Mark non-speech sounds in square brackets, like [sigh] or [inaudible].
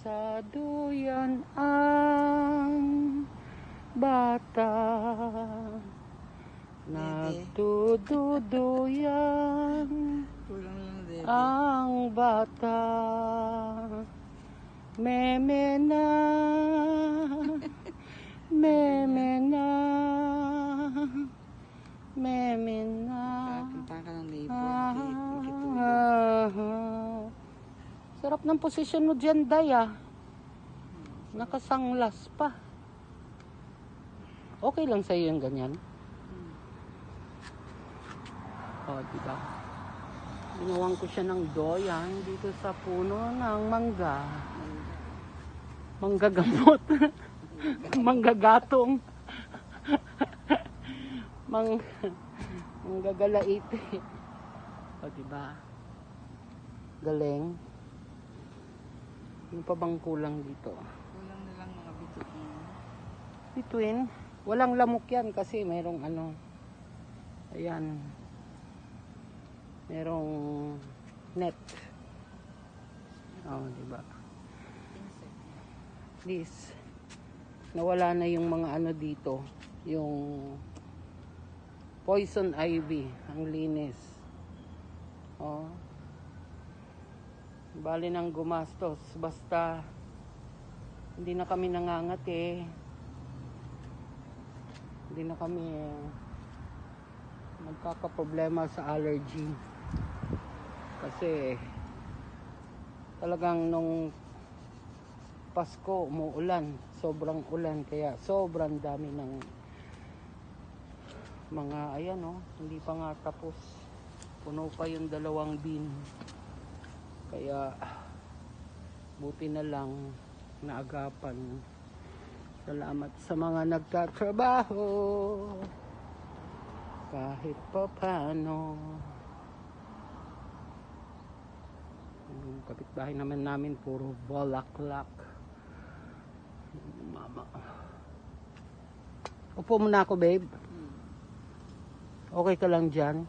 Sa duyan ang bata din. ang bata Meme na [laughs] Meme Sarap ng posisyon mo dyan, Day, ah. Nakasanglas pa. Okay lang sa'yo yung ganyan? O, oh, diba? Ginawan ko siya ng doyan dito sa puno ng mangga. Manggagamot. [laughs] Manggagatong. [laughs] Mang manggagalaite. O, diba? Galing. Ano pa bang kulang dito? Kulang na lang mga bitot mo. Between, walang lamok yan kasi merong ano, ayan, merong net. Oh, di ba? This, nawala na yung mga ano dito, yung poison ivy, ang linis. Oh. Bali nang gumastos, basta hindi na kami nangangati. Hindi na kami nagkakaproblema sa allergy. Kasi talagang nung Pasko umuulan, sobrang ulan kaya sobrang dami ng mga ayan oh, hindi pa nga tapos. Puno pa yung dalawang bin. Kaya buti na lang naagapan. Salamat sa mga nagtatrabaho. Kahit pa paano. Yung kapitbahay naman namin puro bolaklak. Mama. Upo muna ako, babe. Hmm. Okay ka lang dyan?